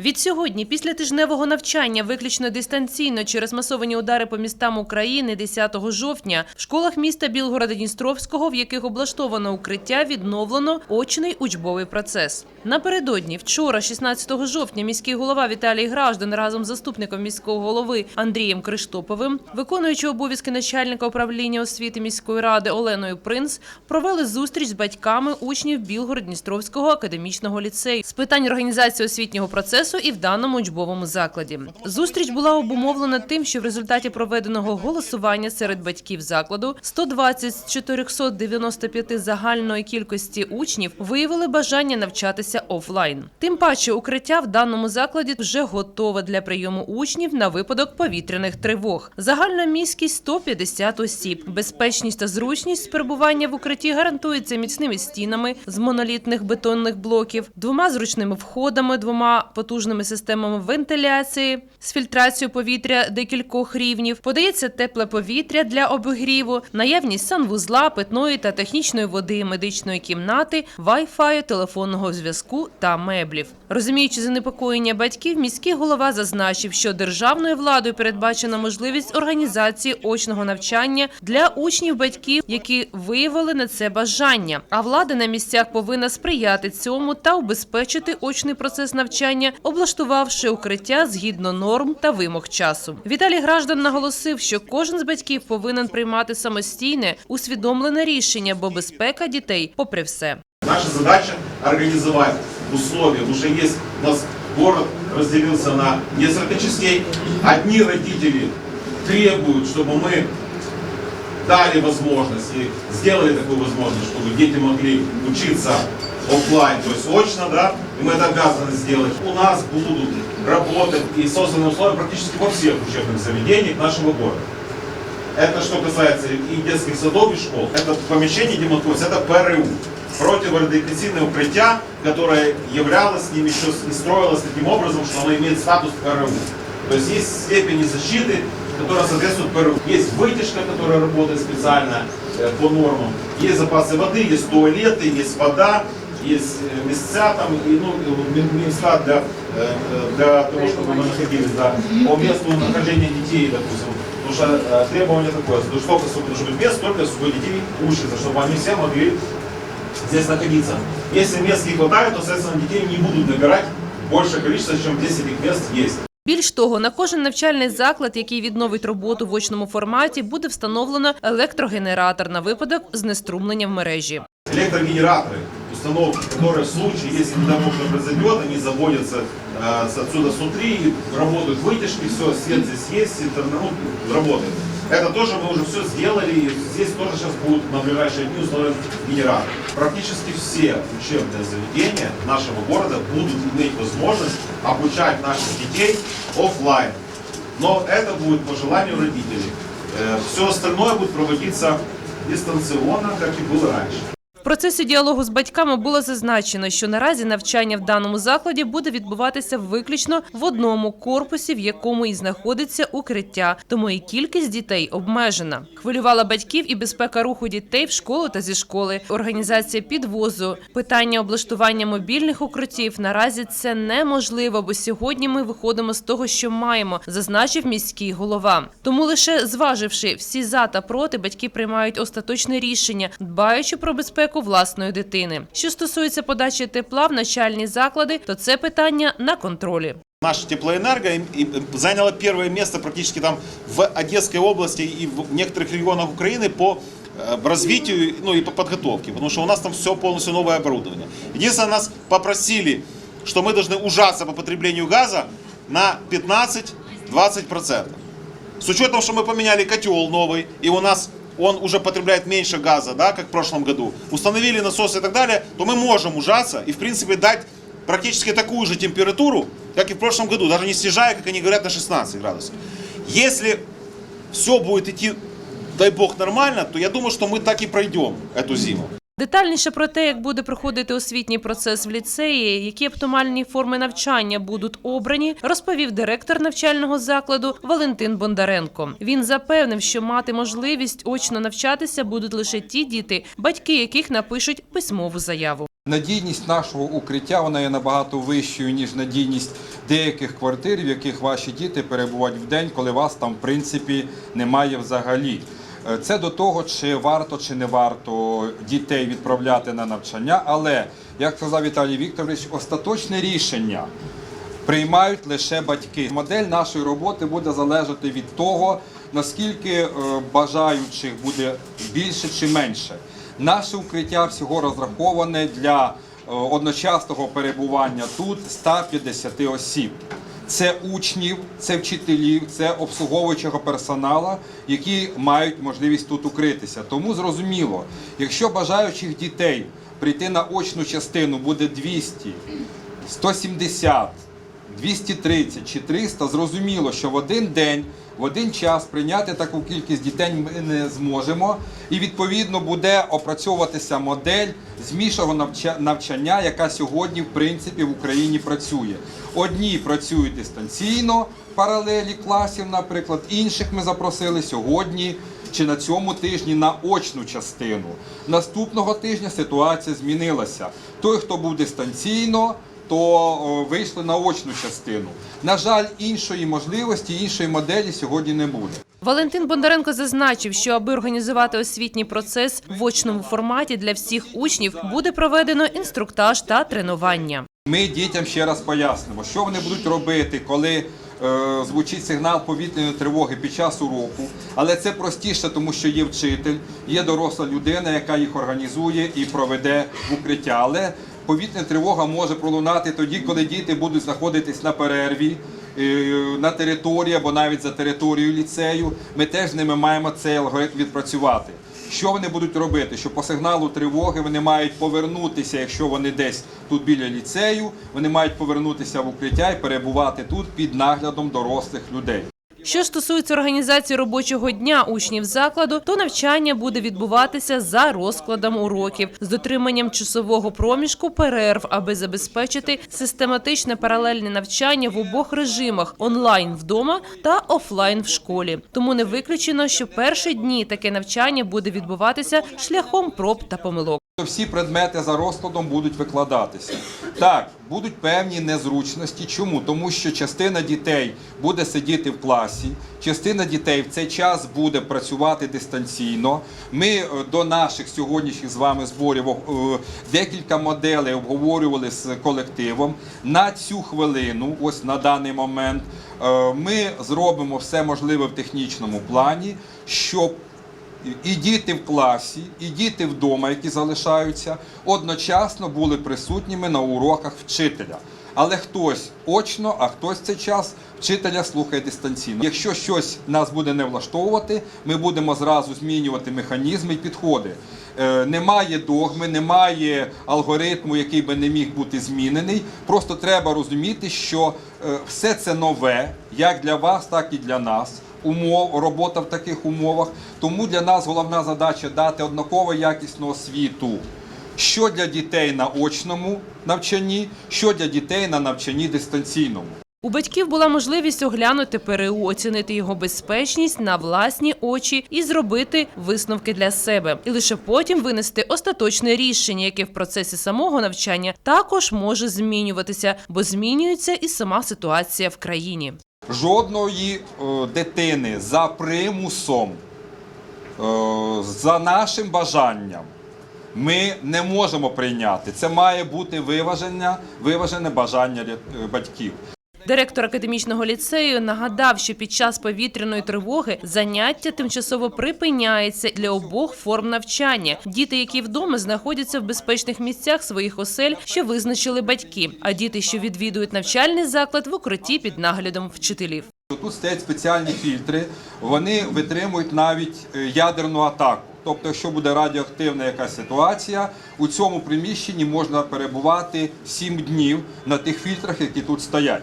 Відсьогодні, після тижневого навчання, виключно дистанційно через масовані удари по містам України 10 жовтня, в школах міста Білгорода Дністровського, в яких облаштовано укриття, відновлено очний учбовий процес. Напередодні, вчора, 16 жовтня, міський голова Віталій Граждан разом з заступником міського голови Андрієм Криштоповим, виконуючи обов'язки начальника управління освіти міської ради Оленою Принц, провели зустріч з батьками учнів Білгород-Дністровського академічного ліцею з питань організації освітнього процесу і в даному учбовому закладі. Зустріч була обумовлена тим, що в результаті проведеного голосування серед батьків закладу 120 з 495 загальної кількості учнів виявили бажання навчатися офлайн. Тим паче, укриття в даному закладі вже готове для прийому учнів на випадок повітряних тривог. Загальна міськість 150 осіб. Безпечність та зручність перебування в укритті гарантується міцними стінами з монолітних бетонних блоків, двома зручними входами, двома потужними системами вентиляції з фільтрацією повітря декількох рівнів. Подається тепле повітря для обігріву, наявність санвузла, питної та технічної води, медичної кімнати, вай-фаю, телефонного зв'язку та меблів. Розуміючи занепокоєння батьків, міський голова зазначив, що державною владою передбачена можливість організації очного навчання для учнів батьків, які виявили на це бажання. А влада на місцях повинна сприяти цьому та убезпечити очний процес навчання, облаштувавши укриття згідно норм та вимог часу. Віталій Граждан наголосив, що кожен з батьків повинен приймати самостійне усвідомлене рішення, бо безпека дітей попри все. Наша задача организовать условия, потому что есть у нас город разделился на несколько частей. Одни родители требуют, чтобы мы дали возможность и сделали такую возможность, чтобы дети могли учиться офлайн, то есть очно, да, и мы это обязаны сделать. У нас будут работать и созданы условия практически во всех учебных заведениях нашего города. Это что касается и детских садов, и школ. Это помещение, где мы находимся, это ПРУ. Противорадиационное укрытие, которое являлось с ним еще и строилось таким образом, что оно имеет статус ПРУ. То есть есть степени защиты, которая соответствует ПРУ. Есть вытяжка, которая работает специально э, по нормам. Есть запасы воды, есть туалеты, есть вода, есть э, места там, и, ну, и м- места для, э, э, для того, чтобы мы находились, да, по месту нахождения детей, допустим. Потому что э, требование такое, что столько, сколько должно быть мест, столько сколько детей учатся, чтобы они все могли здесь находиться. Если мест не хватает, то, соответственно, детей не будут набирать большее количество, чем 10 этих мест есть. Більш того, на кожен навчальний заклад, який відновить роботу в очному форматі, буде встановлено електрогенератор на випадок знеструмлення в мережі. Электрогенераторы, установки, которые в случае, если не что произойдет, они заводятся э, отсюда с внутри, работают вытяжки, все, свет здесь есть, интернет ну, работает. Это тоже мы уже все сделали, и здесь тоже сейчас будут на ближайшие дни установлен генератор. Практически все учебные заведения нашего города будут иметь возможность обучать наших детей офлайн. Но это будет по желанию родителей. все остальное будет проводиться дистанционно, как и было раньше. В процесі діалогу з батьками було зазначено, що наразі навчання в даному закладі буде відбуватися виключно в одному корпусі, в якому і знаходиться укриття, тому і кількість дітей обмежена. Хвилювала батьків і безпека руху дітей в школу та зі школи, організація підвозу, питання облаштування мобільних укриттів. Наразі це неможливо, бо сьогодні ми виходимо з того, що маємо, зазначив міський голова. Тому лише зваживши всі за та проти, батьки приймають остаточне рішення, дбаючи про безпеку власної дитини. Що стосується подачі тепла в начальні заклади, то це питання на контролі. Наша теплоэнерго им- им заняла первое место практически там в Одесской области и в некоторых регионах Украины по э, развитию, ну и по подготовке, потому что у нас там все полностью новое оборудование. Единственное, нас попросили, что мы должны ужаться по потреблению газа на 15-20%. С учетом, что мы поменяли котел новый, и у нас он уже потребляет меньше газа, да, как в прошлом году, установили насосы и так далее, то мы можем ужаться и, в принципе, дать практически такую же температуру, как и в прошлом году, даже не снижая, как они говорят, на 16 градусов. Если все будет идти, дай бог, нормально, то я думаю, что мы так и пройдем эту зиму. Детальніше про те, як буде проходити освітній процес в ліцеї, які оптимальні форми навчання будуть обрані, розповів директор навчального закладу Валентин Бондаренко. Він запевнив, що мати можливість очно навчатися будуть лише ті діти, батьки яких напишуть письмову заяву. Надійність нашого укриття вона є набагато вищою, ніж надійність деяких квартир, в яких ваші діти перебувають в день, коли вас там в принципі немає взагалі. Е, Це до того, чи варто чи не варто дітей відправляти на навчання, але як сказав Віталій Вікторович, остаточне рішення приймають лише батьки. Модель нашої роботи буде залежати від того, наскільки е, бажаючих буде більше чи менше. Наше укриття всього розраховане для е, одночасного перебування тут 150 осіб. Це учнів, це вчителів, це обслуговуючого персонала, які мають можливість тут укритися. Тому зрозуміло, якщо бажаючих дітей прийти на очну частину буде 200, 170, 230 чи 300, зрозуміло, що в один день, в один час прийняти таку кількість дітей ми не зможемо. І відповідно буде опрацьовуватися модель змішаного навчання, яка сьогодні в принципі в Україні працює. Одні працюють дистанційно, паралелі класів, наприклад, інших ми запросили сьогодні чи на цьому тижні на очну частину. Наступного тижня ситуація змінилася. Той, хто був дистанційно, то вийшли на очну частину. На жаль, іншої можливості, іншої моделі сьогодні не буде. Валентин Бондаренко зазначив, що аби організувати освітній процес в очному форматі для всіх учнів, буде проведено інструктаж та тренування. Ми дітям ще раз пояснимо, що вони будуть робити, коли е, звучить сигнал повітряної тривоги під час уроку. Але це простіше, тому що є вчитель, є доросла людина, яка їх організує і проведе в укриття. Але повітряна тривога може пролунати тоді, коли діти будуть знаходитись на перерві. е, На території або навіть за територією ліцею, ми теж з ними маємо цей алгоритм відпрацювати. Що вони будуть робити? Що по сигналу тривоги вони мають повернутися, якщо вони десь тут біля ліцею, вони мають повернутися в укриття і перебувати тут під наглядом дорослих людей. Що стосується організації робочого дня учнів закладу, то навчання буде відбуватися за розкладом уроків з дотриманням часового проміжку перерв, аби забезпечити систематичне паралельне навчання в обох режимах онлайн вдома та офлайн в школі. Тому не виключено, що перші дні таке навчання буде відбуватися шляхом проб та помилок. Всі предмети за розкладом будуть викладатися. Так, будуть певні незручності. Чому? Тому що частина дітей буде сидіти в класі, частина дітей в цей час буде працювати дистанційно. Ми е, до наших сьогоднішніх з вами зборів е, декілька моделей обговорювали з колективом. На цю хвилину, ось на даний момент, е, ми зробимо все можливе в технічному плані, щоб і діти в класі, і діти вдома, які залишаються, одночасно були присутніми на уроках вчителя. Але хтось очно, а хтось цей час вчителя слухає дистанційно. Якщо щось нас буде не влаштовувати, ми будемо зразу змінювати механізми і підходи. Е, Немає догми, немає алгоритму, який би не міг бути змінений. Просто треба розуміти, що е, все це нове, як для вас, так і для нас умов, робота в таких умовах. Тому для нас головна задача дати однаково якісну освіту. Що для дітей на очному навчанні, що для дітей на навчанні дистанційному. У батьків була можливість оглянути ПРУ, оцінити його безпечність на власні очі і зробити висновки для себе, і лише потім винести остаточне рішення, яке в процесі самого навчання також може змінюватися, бо змінюється і сама ситуація в країні. Жодної е, дитини за примусом, е, за нашим бажанням ми не можемо прийняти. Це має бути виваження, виважене бажання е, батьків. Директор академічного ліцею нагадав, що під час повітряної тривоги заняття тимчасово припиняється для обох форм навчання. Діти, які вдома знаходяться в безпечних місцях своїх осель, що визначили батьки. А діти, що відвідують навчальний заклад, в укритті під наглядом вчителів. Тут стоять спеціальні фільтри, вони витримують навіть е, ядерну атаку. Тобто, якщо буде радіоактивна якась ситуація, у цьому приміщенні можна перебувати 7 днів на тих фільтрах, які тут стоять.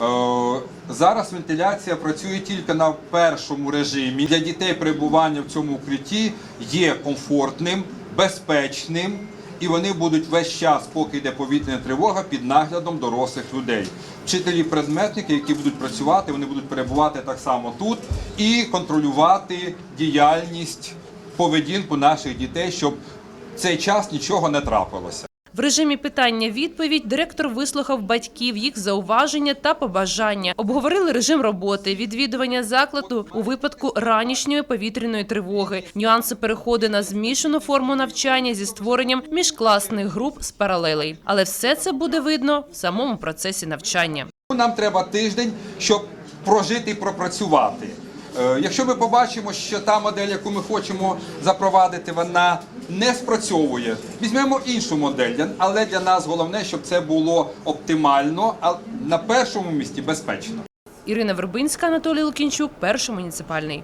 Е, Зараз вентиляція працює тільки на першому режимі. Для дітей перебування в цьому укритті є комфортним, безпечним, і вони будуть весь час, поки йде повітряна тривога, під наглядом дорослих людей. Вчителі предметники, які будуть працювати, вони будуть перебувати так само тут і контролювати діяльність, поведінку наших дітей, щоб в цей час нічого не трапилося. В режимі питання-відповідь директор вислухав батьків, їх зауваження та побажання. Обговорили режим роботи, відвідування закладу у випадку ранішньої повітряної тривоги, нюанси переходу на змішану форму навчання зі створенням міжкласних груп з паралелей. Але все це буде видно в самому процесі навчання. Нам треба тиждень, щоб прожити і пропрацювати. Е, Якщо ми побачимо, що та модель, яку ми хочемо запровадити, вона не спрацьовує, візьмемо іншу модель. Але для нас головне, щоб це було оптимально, а на першому місці безпечно. Ірина Вербинська, Анатолій Лукінчук, перший муніципальний.